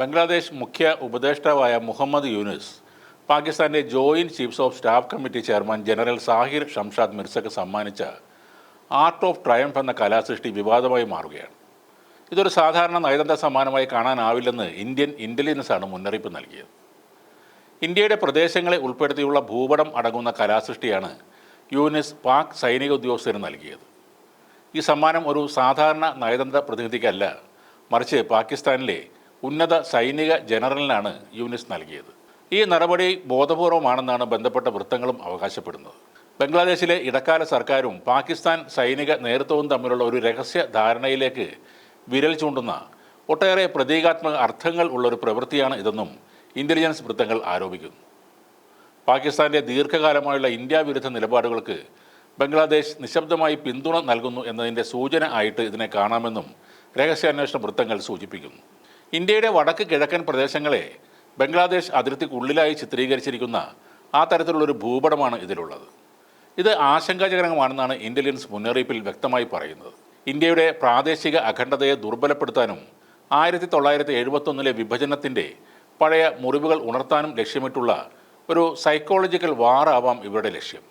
ബംഗ്ലാദേശ് മുഖ്യ ഉപദേഷ്ടാവായ മുഹമ്മദ് യൂനുസ് പാകിസ്ഥാന്റെ joint chiefs of staff committee chairman general Sahir Shamshad മിർസക്ക് സമ്മാനിച്ച ആർട്ട് ഓഫ് ട്രയംഫ് എന്ന കലാസൃഷ്ടി വിവാദമായി മാറുകയാണ്. ഇതൊരു സാധാരണ നയതന്ത്ര സമ്മാനമായി കാണാനാവില്ലെന്ന് ഇന്ത്യൻ ഇന്റലിജൻസ് ആണ് മുന്നറിയിപ്പ് നൽകിയത്. ഇന്ത്യയുടെ പ്രദേശങ്ങളെ ഉൾപ്പെടുത്തിയുള്ള ഭൂപടം അടങ്ങുന്ന കലാസൃഷ്ടിയാണ് യൂനിസ് പാക് സൈനിക ഉദ്യോഗസ്ഥന് നൽകിയത്. ഈ സമ്മാനം ഒരു സാധാരണ നയതന്ത്ര പ്രതിനിധിക്കല്ല മറിച്ച് പാകിസ്ഥാനിലെ ഉന്നത സൈനിക ജനറലിനാണ് യൂനിസ് നൽകിയത്. ഈ നടപടി ബോധപൂർവമാണെന്നാണ് ബന്ധപ്പെട്ട വൃത്തങ്ങളും അവകാശപ്പെടുന്നത്. ബംഗ്ലാദേശിലെ ഇടക്കാല സർക്കാരും പാകിസ്ഥാൻ സൈനിക നേതൃത്വവും തമ്മിലുള്ള ഒരു രഹസ്യ ധാരണയിലേക്ക് വിരൽ ചൂണ്ടുന്ന ഒട്ടേറെ പ്രതീകാത്മക അർത്ഥങ്ങൾ ഉള്ള ഒരു പ്രവൃത്തിയാണ് ഇതെന്നും ഇന്റലിജൻസ് വൃത്തങ്ങൾ ആരോപിക്കുന്നു. പാകിസ്ഥാന്റെ ദീർഘകാലമായുള്ള ഇന്ത്യ വിരുദ്ധ നിലപാടുകൾക്ക് ബംഗ്ലാദേശ് നിശബ്ദമായി പിന്തുണ നൽകുന്നു എന്നതിന്റെ സൂചന ആയിട്ട് ഇതിനെ കാണാമെന്നും രഹസ്യാന്വേഷണ വൃത്തങ്ങൾ സൂചിപ്പിക്കുന്നു. ഇന്ത്യയുടെ വടക്ക് കിഴക്കൻ പ്രദേശങ്ങളെ ബംഗ്ലാദേശ് അതിർത്തിക്കുള്ളിലായി ചിത്രീകരിച്ചിരിക്കുന്ന ആ തരത്തിലുള്ളൊരു ഭൂപടമാണ് ഇതിലുള്ളത്. ഇത് ആശങ്കാജനകമാണെന്നാണ് ഇന്റലിജൻസ് മുന്നറിയിപ്പിൽ വ്യക്തമായി പറയുന്നത്. ഇന്ത്യയുടെ പ്രാദേശിക അഖണ്ഡതയെ ദുർബലപ്പെടുത്താനും ആയിരത്തി തൊള്ളായിരത്തി എഴുപത്തൊന്നിലെ വിഭജനത്തിന്റെ പഴയ മുറിവുകൾ ഉണർത്താനും ലക്ഷ്യമിട്ടുള്ള ഒരു സൈക്കോളജിക്കൽ വാറാവാം ഇവരുടെ ലക്ഷ്യം.